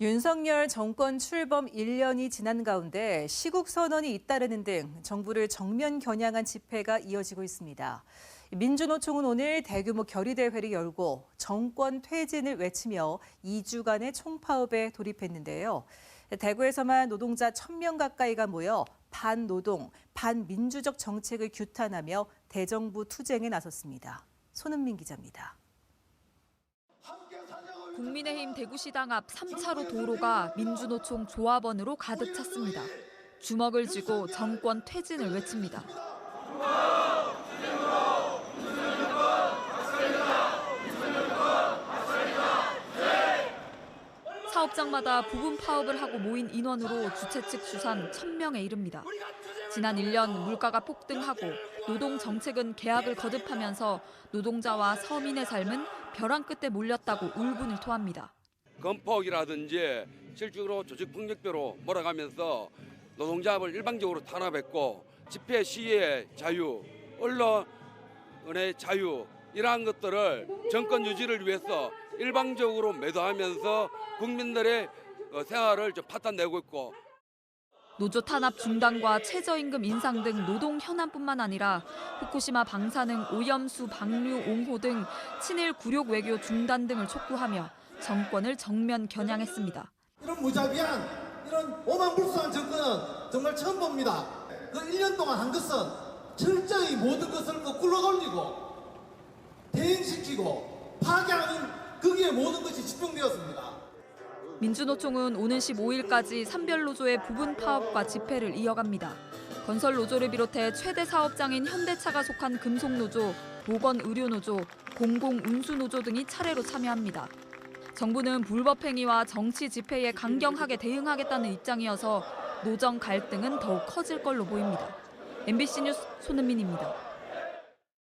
윤석열 정권 출범 1년이 지난 가운데 시국 선언이 잇따르는 등 정부를 정면 겨냥한 집회가 이어지고 있습니다. 민주노총은 오늘 대규모 결의대회를 열고 정권 퇴진을 외치며 2주간의 총파업에 돌입했는데요. 대구에서만 노동자 1000명 가까이가 모여 반노동, 반민주적 정책을 규탄하며 대정부 투쟁에 나섰습니다. 손은민 기자입니다. 국민의힘 대구시당 앞 3차로 도로가 민주노총 조합원으로 가득 찼습니다. 주먹을 쥐고 정권 퇴진을 외칩니다. 사업장마다 부분 파업을 하고 모인 인원으로 주최 측 수산 1000명에 이릅니다. 지난 1년 물가가 폭등하고 노동 정책은 계약을 거듭하면서 노동자와 서민의 삶은 벼랑 끝에 몰렸다고 울분을 토합니다. 건폭이라든지 실질적으로 조직폭력배로 몰아가면서 노동자를 일방적으로 탄압했고 집회 시위의 자유, 언론의 자유 이러한 것들을 정권 유지를 위해서 일방적으로 매도하면서 국민들의 어, 생활을 좀 파탄내고 있고 노조 탄압 중단과 최저임금 인상 등 노동 현안뿐만 아니라 후쿠시마 방사능 오염수 방류 옹호 등 친일 굴욕 외교 중단 등을 촉구하며 정권을 정면 겨냥했습니다. 이런 무자비한 이런 오만불수한 정권은 정말 처음 봅니다. 그 1년 동안 한 것은 철저히 모든 것을 거꾸로 돌리고 대행시키고 파괴하는 거기에 모든 것이 집중되었습니다. 민주노총은 오는 15일까지 산별 노조의 부분 파업과 집회를 이어갑니다. 건설 노조를 비롯해 최대 사업장인 현대차가 속한 금속 노조, 보건 의료 노조, 공공 운수 노조 등이 차례로 참여합니다. 정부는 불법 행위와 정치 집회에 강경하게 대응하겠다는 입장이어서 노정 갈등은 더욱 커질 걸로 보입니다. MBC 뉴스 손은민입니다.